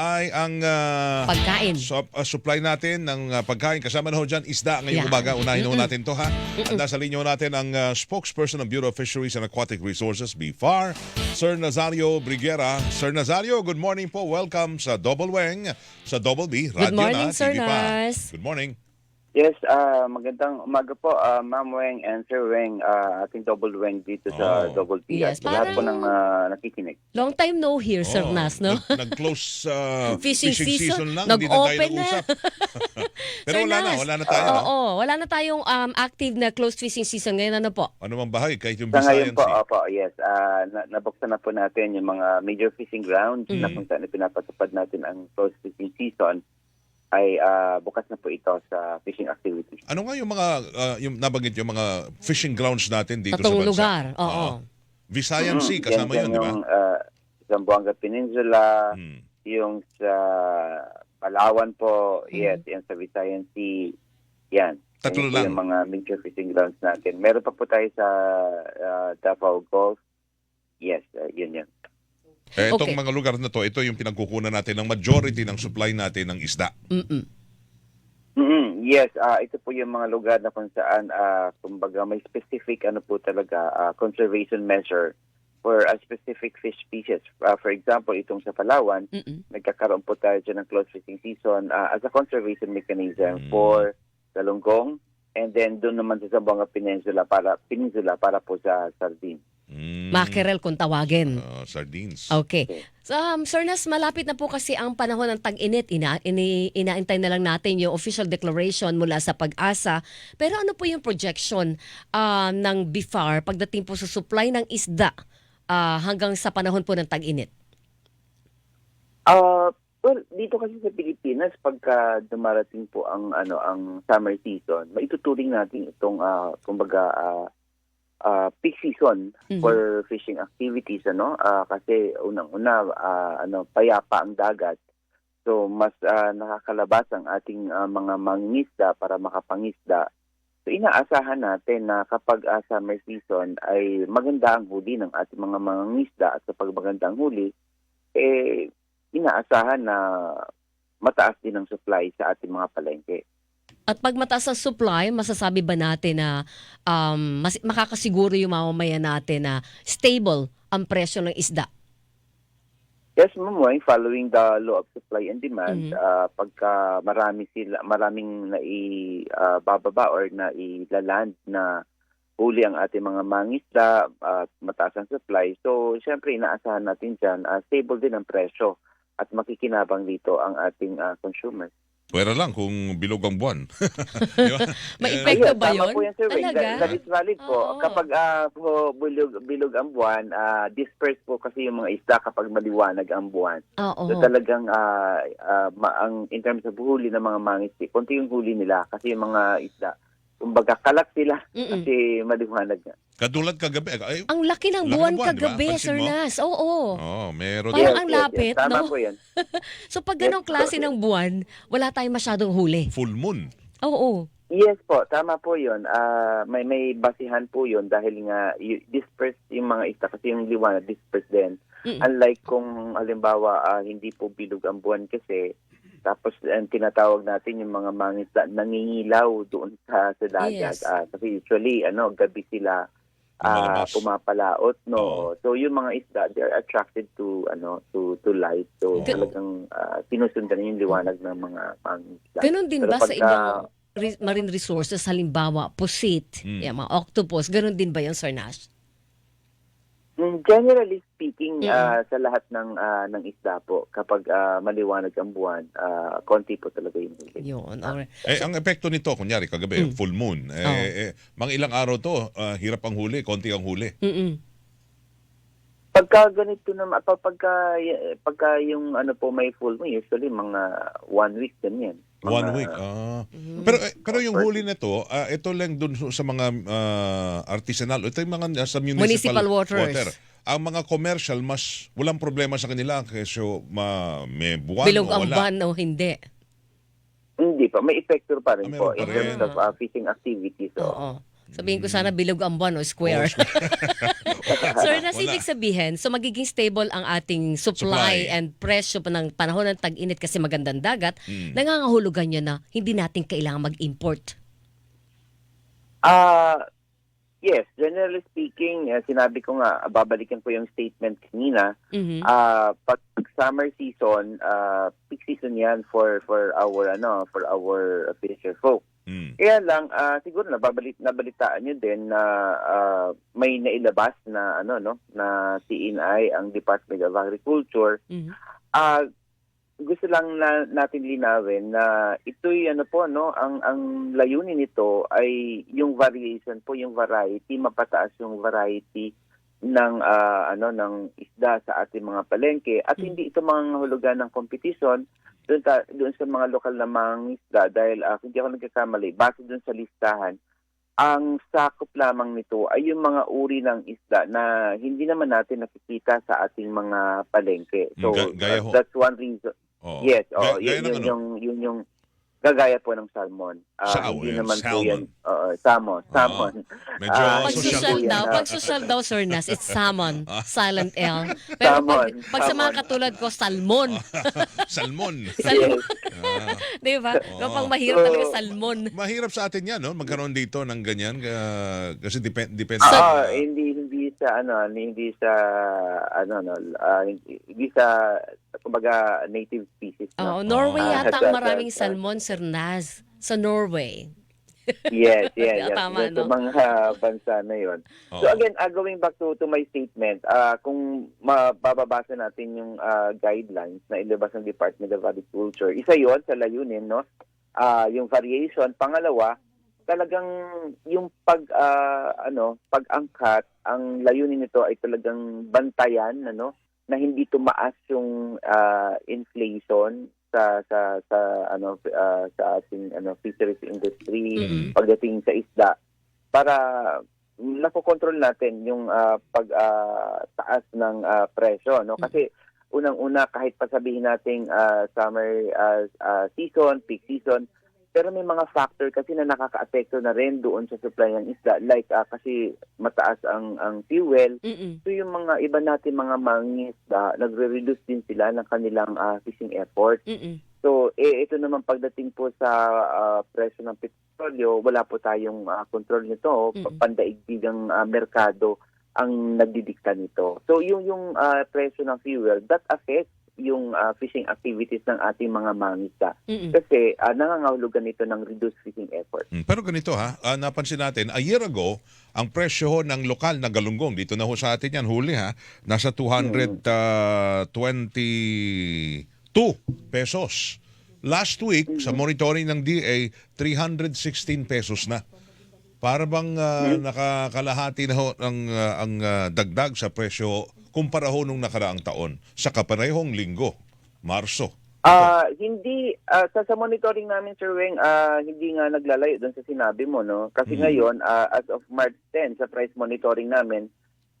ay ang ah, Pagkain. sup- ah, supply natin ng ah, pagkain. Kasama na ho dyan, isda ngayong Yeah. umaga. Unahin ho natin to ha. At nasa linya ho natin ang ah, spokesperson ng Bureau of Fisheries and Aquatic Resources, BFAR, Sir Nazario Briguera. Sir Nazario, good morning po. Welcome sa Double Weng, sa Double B, Good Radio morning, na, Sir TV pa. Nas. Good morning. Yes, ah magandang umaga po, ah, Ma'am Weng and Sir Weng, ah, ating double Weng dito sa Oh. Double P. Yes, at sa lahat po parang- ng ah, nakikinig. Long time no here, Sir Oh, Nas, no? nag- Nag-close ah, Fishing season, lang. Hindi na tayo nag-open na. nag-usap. Pero Sir wala na, Nas, wala na tayo. Oo, wala na tayong um, active na closed fishing season ngayon. Ano po? Ano mang bahagi, kahit yung Sa ngayon Visayan po, Sea. opo, yes, ah, na- nabuksan na po natin yung mga major fishing grounds Mm. na kung saan pinapatupad natin ang close fishing season ay ah, bukas na po ito sa fishing activities. Ano nga yung mga, ah, yung nabanggit yung mga fishing grounds natin dito Tatong sa bansa? lugar. Oo. Visayan Mm, Sea, kasama yan yun, di ba? Yung ah, Zamboanga Peninsula, Hmm. yung sa Palawan po, Mm. yes, yan sa Visayan Sea, yan. Tatlo Yan po lang. Yung mga major fishing grounds natin. Meron pa po tayo sa ah, Davao Gulf. Yes, ah, yun yun. Eh, itong Okay. mga lugar na to, ito yung pinagkukunan natin ng majority ng supply natin ng isda. Mm-mm. mm Yes, ah ito po yung mga lugar na kung saan, ah, kumbaga, may specific ano po talaga, ah, conservation measure for a specific fish species. Ah, for example, itong sa Palawan, Mm-mm. nagkakaroon po tayo dyan ng close fishing season ah, as a conservation mechanism Mm. for Galunggong and then doon naman sa Zamboanga Peninsula para Peninsula para po sa sardine. Mm. Mackerel kung tawagin. Ah, sardines. Okay. So, um, Sir Nas, malapit na po kasi ang panahon ng tag-init. Ina, ini, inaantay na lang natin yung official declaration mula sa pag-asa. Pero ano po yung projection ah, ng BIFAR pagdating po sa supply ng isda ah, hanggang sa panahon po ng tag-init? Ah, well, dito kasi sa Pilipinas pagka dumarating po ang ano ang summer season, maituturing natin itong ah, kumbaga ah, ah, peak season Mhm. for fishing activities ano Ah, kasi unang-una ah, ano payapa ang dagat. So mas ah, nakakalabas ang ating ah, mga mangingisda para makapangisda. So inaasahan natin na kapag ah, summer season ay maganda ang huli ng ating mga mangingisda at kapag maganda ang huli eh inaasahan na mataas din ang supply sa ating mga palengke. At pag mataas ang supply, masasabi ba natin na um, mas, makakasiguro yung mamamayan natin na stable ang presyo ng isda? Yes, Weng, following the law of supply and demand, Mhm. ah, pagka marami sila maraming naibababa or nailaland na huli ang ating mga mangisda at mataas ang supply. So, syempre inaasahan natin diyan stable din ang presyo at makikinabang dito ang ating ah, consumers. Pwera lang kung bilog ang buwan. Di ba? May epekto ba tama yun? po yan, Sir. Talaga? That, that is valid po. Oo. Kapag ah, po bilog, bilog ang buwan, ah, disperse po kasi yung mga isda kapag maliwanag ang buwan. Oo. So talagang ah, ah, ma- ang in terms of huli ng mga mangisda, konti yung huli nila kasi yung mga isda, kumbaga kalat sila Mm-mm. kasi maliwanag nga. Katulad kagabi. Ay, Ang laki ng Laki ng buwan buwan, di ba? kagabi, Pansin Sir mo? Nas. Oo. oh, meron. Parang ang lapit, Tama no? po yan. So pag ganong klase ng buwan, wala tayong masyadong huli. Full moon. Oo. Yes po, tama po yun. Ah, may may basihan po yun dahil nga y- disperse yung mga isda kasi yung liwanag disperse din. Mm. Unlike kung halimbawa ah, hindi po bilog ang buwan kasi tapos ang tinatawag natin yung mga mangisda nangingilaw doon sa sa dagat Yes. Kasi usually ano gabi sila Lumalabas. pumapalaot no. Oo. So yung mga isda they are attracted to ano to to light. So Oo. talagang ah, sinusundan yung liwanag ng mga mangisda. Ganon din Pero ba sa pagka- ibang re- marine resources, halimbawa, pusit, Mm. yung mga octopus, ganon din ba yun, Sir Nash? Mm, Generally speaking, Mm. ah, sa lahat ng ah, ng isda po, kapag ah, maliwanag ang buwan, ah, konti po talaga yung huli. Yun. alright. Eh, ang epekto nito, kunyari, kagabi, Mm. full moon. Eh, Oo. eh, mga ilang araw to, ah, hirap ang huli, konti ang huli. Mm-mm. Pagka ganito naman, pag- pagka, pagka yung ano po may full moon, usually mga one week din yan. Mga- One week. Ah. Mhm. Pero eh, pero yung huli na to, ah, ito lang dun sa mga ah, artisanal, ito yung mga ah, sa municipal, Municipal waters. water. Ang mga commercial, mas walang problema sa kanila kasi ma, may buwan Bilog o ang wala. buwan o hindi. Hindi pa, may effector pa rin Ah, po meron in pa terms of ah, fishing activities. So, Oo. Sabihin ko sana bilog ang buwan o square. Sir, nas Wala. ibig sabihin, so magiging stable ang ating supply, Supply. and presyo pa ng panahon ng tag-init kasi magandang dagat, Mm. nangangahulugan nyo na hindi natin kailangan mag-import. Ah, yes, generally speaking, eh, sinabi ko nga, babalikan ko yung statement kanina. Mhm. Ah, pag summer season, ah, peak season 'yan for for our ano, for our fisher folk. Mm. Kaya lang ah, siguro nababalit nabalitaan niyo din na ah, may nailabas na ano no, na TNI ang Department of Agriculture Mhm. Ah, gusto lang na natin linawin na ito'y ano po no, ang ang layunin nito ay yung variation po, yung variety, mapataas yung variety ng ah, ano ng isda sa ating mga palengke at Mm. hindi ito mga hulugan ng competition doon ta, doon sa mga lokal na mga isda dahil ah, kung di ako nagkakamali base doon sa listahan ang sakop lamang nito ay yung mga uri ng isda na hindi naman natin nakikita sa ating mga palengke. So Ga- gaya ho. uh, that's one reason. Oo. Yes, oh, gaya yun, ng yun, ano? yung, yun yung gagaya po ng salmon. Ah, Sa- hindi naman po salmon. yan. Oo, salmon. Salmon. Medyo Ah, Pag social. social po yan, daw, ah. pag social daw, Sir Nas, it's salmon, Ah. silent L. Pero pag, Salmon, pag sa mga salmon. katulad ko, salmon. Salmon. Salmon. Ah. Di ba? Oo. Kapag mahirap So, talaga salmon. Mahirap sa atin yan, no? Magkaroon dito ng ganyan. ah, kasi depend, depende Ah, hindi hindi sa ano, hindi sa ano no, ah, hindi, hindi sa kumbaga native species. Oh, No? Norway Ah, yata ang maraming sa- salmon, Sir Nas. Sa Norway. Yes, yes, yes. Tama, Sa no? mga bansa na 'yon. Oo. So again, uh, going back to, to my statement, ah kung mababasa natin yung ah, guidelines na ilabas ng Department of Agriculture, isa yon sa layunin, no? Ah, yung variation. Pangalawa, talagang yung pag ah, ano, pag-angkat, ang layunin nito ay talagang bantayan, ano, na hindi tumaas yung ah, inflation sa sa sa ano ah, sa ating ano fisheries industry Mhm. pagdating sa isda. Para nakokontrol natin yung ah, pag ah, taas ng ah, presyo no? Kasi unang-una kahit pa sabihin nating ah, summer ah, ah, season peak season pero may mga factor kasi na nakakaapekto na rin doon sa supply ng isda like ah, kasi mataas ang ang fuel Mm-mm. So yung mga iba natin mga mangingisda, nagre-reduce din sila ng kanilang ah, fishing effort. Mm-mm. So eh, ito naman pagdating po sa ah, presyo ng petrolyo, wala po tayong ah, control nito. Mm-mm. Pandaigdigang ah, merkado ang nagdidikta nito. So yung yung ah, presyo ng fuel, that affects yung ah, fishing activities ng ating mga mangingisda. Mm-mm. Kasi ah, nangangahulugan ito ng reduced fishing effort. Mm, Pero ganito ha, ah, napansin natin, a year ago, ang presyo ho ng lokal na galunggong, dito na ho sa atin yan, huli ha, nasa 222 pesos. Last week, sa monitoring ng DA, 316 pesos na. Para bang ah, nakakalahati na ho ang, ah, ang ah, dagdag sa presyo kumpara ho nung nakaraang taon sa kaparehong linggo, Marso. Ah, hindi ah, sa, sa monitoring namin Sir Weng, ah, hindi nga naglalayo doon sa sinabi mo no. Kasi Mhm. ngayon ah, as of March 10 sa price monitoring namin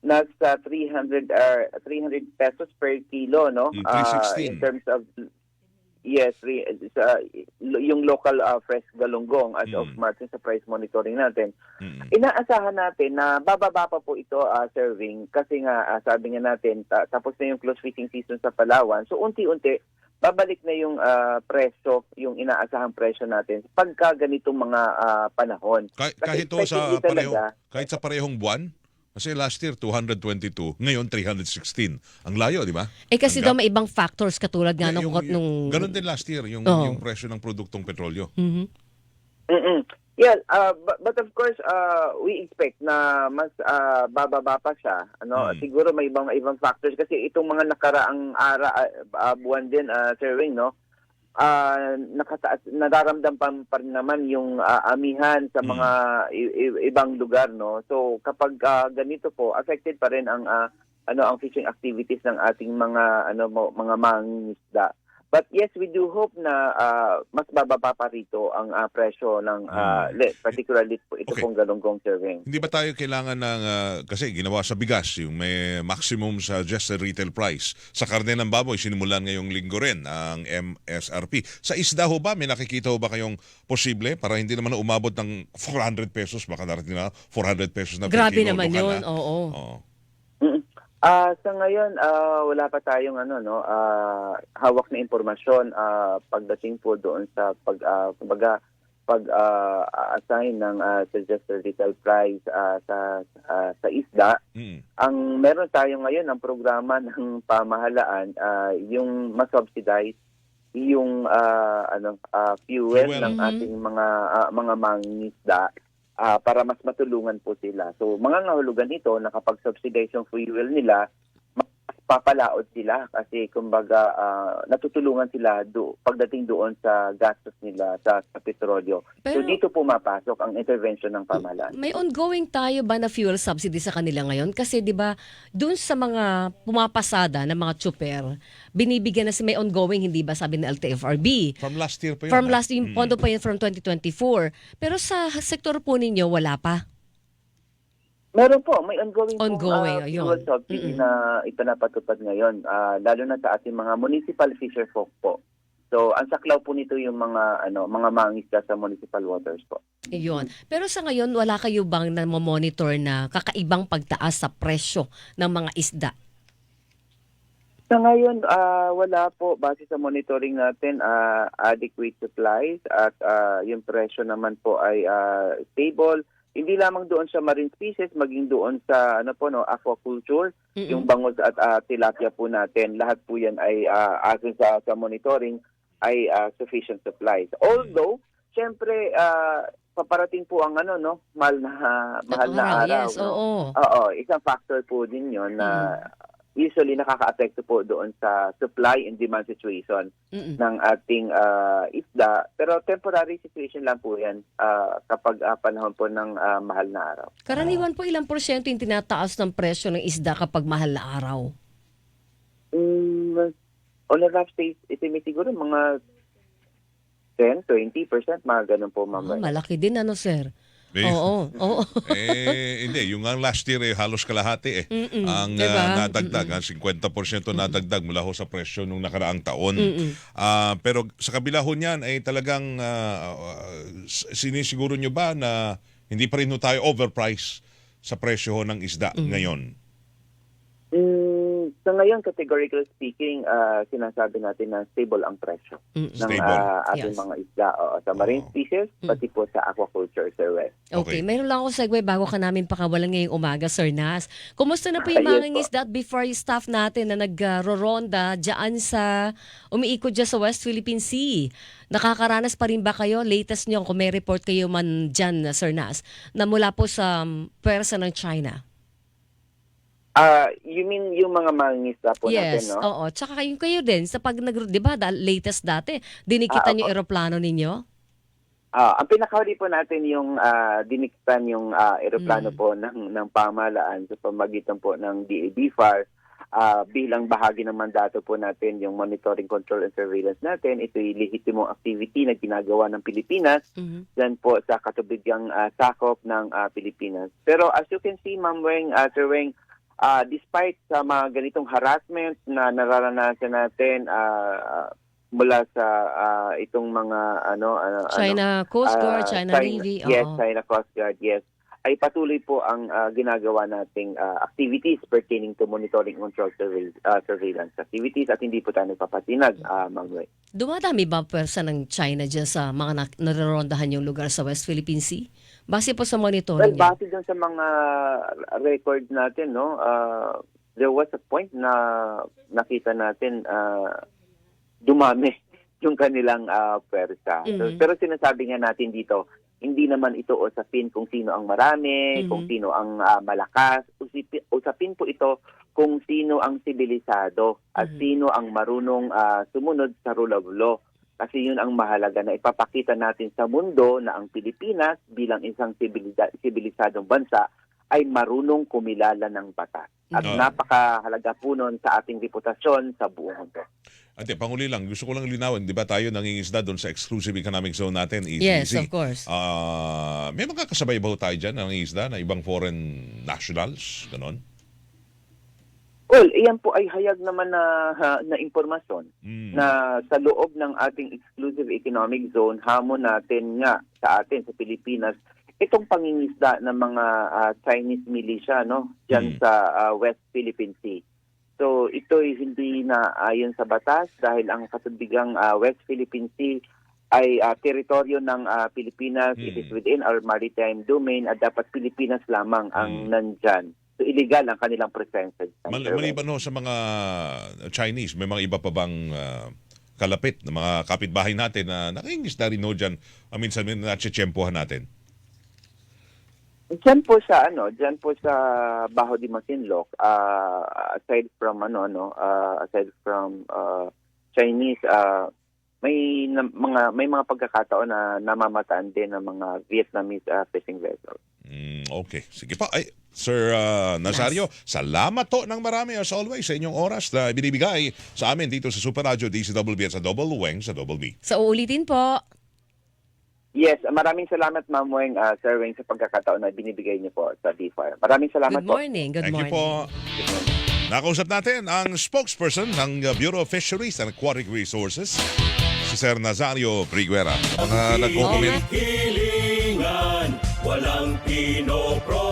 nasa 300 ah, 300 pesos per kilo no. Mm, Ah, 316. in terms of Yes, re, sa, yung local ah, fresh galunggong as of Mm. March sa price monitoring natin. Mm. Inaasahan natin na bababa pa po ito uh, serving kasi nga ah, sabi nga natin ta- tapos na yung close fishing season sa Palawan. So unti-unti babalik na yung ah, presyo, yung inaasahang presyo natin pagka ganitong mga ah, panahon. Kah- Kasi kahit ho sa pareho, kahit sa parehong buwan, kasi last year 222, ngayon 316. Ang layo, di ba? Eh kasi daw may ibang factors katulad nga nung... yung- nung Ganun din last year, yung, Oo. yung presyo ng produktong petrolyo. Mhm. mm Yeah, uh, but, but of course uh, we expect na mas uh, bababa pa siya. Ano, Mm. siguro may ibang ibang factors kasi itong mga nakaraang ara uh, buwan din uh, Sir Wing, no. Ah nakataas nadaramdam pa, pa rin naman yung ah, amihan sa Mm. mga i- ibang lugar no so kapag ah, ganito po affected pa rin ang ah, ano ang fishing activities ng ating mga ano mga mangingisda But yes, we do hope na ah, mas bababa pa rito ang ah, presyo ng ah, Hmm. le- particularly ito Okay. pong galunggong serving. Hindi ba tayo kailangan ng, ah, kasi ginawa sa bigas, yung may maximum suggested retail price. Sa karne ng baboy, sinimulan ngayong linggo rin ang MSRP. Sa isda ho ba, may nakikita ho ba kayong posible para hindi naman umabot ng 400 pesos, baka darating na 400 pesos na per Grabe naman yun. Oo. Oo. Mm. Ah, sa ngayon ah, wala pa tayong ano no ah, hawak na impormasyon ah, pagdating po doon sa pag ah, kumbaga pag ah, assign ng ah, suggested retail price ah, sa ah, sa isda Mm. ang meron tayo ngayon ang programa ng pamahalaan ah, yung ma-subsidize yung ah, ano ah, fuel, Fuel. ng Mhm. ating mga ah, mga mangingisda ah, para mas matulungan po sila. So mga ngahulugan ito na kapag subsidize yung fuel nila papalaod sila kasi kumbaga ah, natutulungan sila do, pagdating doon sa gastos nila sa, sa petrolyo. Pero so dito pumapasok ang intervention ng pamahalaan. may ongoing tayo ba na fuel subsidy sa kanila ngayon? Kasi 'di ba, doon sa mga pumapasada ng mga tsuper, binibigyan na si may ongoing hindi ba sabi ng LTFRB? From last year pa yun. From last yung Mm. pondo pa yun from 2024. Pero sa sektor po ninyo wala pa. Meron po, may ongoing, Ongoing, pong, ayun. fuel subsidy Mm-mm. na ipinapatupad ngayon, ah, lalo na sa ating mga municipal fisher folk po. So, ang saklaw po nito yung mga ano mga mangisda sa municipal waters po. Iyon. Pero sa ngayon, wala kayo bang na monitor na kakaibang pagtaas sa presyo ng mga isda? Sa ngayon, ah, wala po base sa monitoring natin ah, adequate supplies at ah, yung presyo naman po ay ah, stable. Hindi lamang doon sa marine species, maging doon sa ano po no aquaculture. Mm-mm. yung bangus at ah, tilapia po natin, lahat po yan ay ah, asin sa, sa monitoring ay ah, sufficient supplies. Although, syempre, ah, paparating po ang ano, no, mahal na, mahal na Araw. Yes, no? oo. Oo, isang factor po din yon na usually nakaka-apekto po doon sa supply and demand situation Mm-mm. ng ating ah, isda. Pero temporary situation lang po yan ah, kapag ah, panahon po ng ah, mahal na araw. Karaniwan po ilang porsyento yung tinataas ng presyo ng isda kapag mahal na araw? Mm, on a rough stage, estimate siguro mga 10, 20%, mga ganun po, ma'am. Ah, malaki din ano, sir? Eh, Oo, oo. eh, hindi. Yung nga last year, eh, halos kalahati eh. Mm-mm. Ang Diba? ah, nadagdag, ang 50% nadagdag mula ho sa presyo nung nakaraang taon. Mm-mm. Ah, pero sa kabila ho niyan ay talagang ah, ah, sinisiguro nyo ba na hindi pa rin ho tayo overprice sa presyo ho ng isda ngayon? Mm, sa ngayon, categorically speaking, ah, sinasabi natin na stable ang presyo Mm-mm. ng Stable. ah, ating Yes. mga isda. Oo, sa marine Oo. species, pati po sa aquaculture, Sir Wes. Okay, Okay. meron lang ako segue bago ka namin pakawalan ngayong umaga, Sir Nas. Kumusta na po yung Yes mga po. isda before yung staff natin na nag-roronda dyan sa, umiikot dyan sa West Philippine Sea? Nakakaranas pa rin ba kayo? Latest nyo, kung may report kayo man dyan, Sir Nas, na mula po sa um, pwersa ng China. Ah, you mean yung mga mangingisda po yes, natin, no? oo. Tsaka kayo, kayo din, sa pag nag, di ba, da- latest dati, dinikita Ah, niyo opo. eroplano ninyo? Ah, ang pinakahuli po natin yung ah, diniktan yung ah, eroplano Mm. po ng ng pamahalaan sa pamagitan po ng DABFAR ah, bilang bahagi ng mandato po natin yung monitoring, control, and surveillance natin. Ito yung lehitimong activity na ginagawa ng Pilipinas Mhm. dyan po sa katubigang ah, sakop ng ah, Pilipinas. Pero as you can see, Ma'am Weng, uh, Sir Weng, ah, despite sa mga ganitong harassment na nararanasan natin ah, mula sa ah, itong mga ano ano ano, China Coast Guard, Ah, China, Navy. Yes, oo. China Coast Guard, yes. Ay patuloy po ang ah, ginagawa nating ah, activities pertaining to monitoring control surveil- surveillance activities at hindi po tayo nagpapatinag, uh, Wei. Dumadami ba pwersa ng China dyan sa mga na- nararondahan yung lugar sa West Philippine Sea? Base po sa Well, monitoring niyo. base dun sa mga records natin, no, ah, there was a point na nakita natin ah, dumami yung kanilang uh, pwersa. So, Mhm. pero sinasabi nga natin dito, hindi naman ito usapin kung sino ang marami, Mhm. kung sino ang ah, malakas. Usipi- usapin po ito kung sino ang sibilisado at Mhm. sino ang marunong ah, sumunod sa rule of law. Kasi yun ang mahalaga na ipapakita natin sa mundo na ang Pilipinas bilang isang sibilisadong bansa ay marunong kumilala ng batas. At Mhm. napakahalaga po nun sa ating reputasyon sa buong mundo. Ate, panguli lang, gusto ko lang linawin, di ba tayo nangingisda doon sa exclusive economic zone natin, ECZ? Yes, of course. Ah, may mga kasabay ba tayo dyan na nangingisda na ibang foreign nationals? Ganon? Well, iyan po ay hayag naman na, ha- na impormasyon Mm. na sa loob ng ating exclusive economic zone, hamon natin nga sa atin, sa Pilipinas, itong pangingisda ng mga ah, Chinese militia no, dyan Mm. sa ah, West Philippine Sea. So ito'y hindi na ayon sa batas dahil ang kasundigang ah, West Philippine Sea ay ah, teritoryo ng ah, Pilipinas, it is Mm. within our maritime domain at dapat Pilipinas lamang Mm. ang nandyan. So illegal ang kanilang presensya. Mal- maliban ho sa mga Chinese, may mga iba pa bang ah, kalapit na mga kapitbahay natin na nakingisda rin ho dyan, uh, minsan natsitsyempohan natin? Diyan po sa ano, diyan po sa Baho de Masinloc, ah, aside from ano ano, ah, aside from ah, Chinese ah, may na- mga may mga pagkakataon na namamataan din ng mga Vietnamese ah, fishing vessels. Mm, okay. Sige pa. Ay, Sir uh, Nazario, salamat to ng marami as always sa inyong oras na binibigay sa amin dito sa Super Radio DCWB at sa Double Weng sa Double B. So uulitin po. Yes, maraming salamat Ma'am Weng, ah, Sir Weng sa pagkakataon na binibigay niyo po sa D-Fire. Maraming salamat Good po. morning. Good Thank morning. you po. Nakausap natin ang spokesperson ng uh, Bureau of Fisheries and Aquatic Resources, si Sir Nazario Briguera. Mga nagko-comment Hilingan, walang pinoproblema.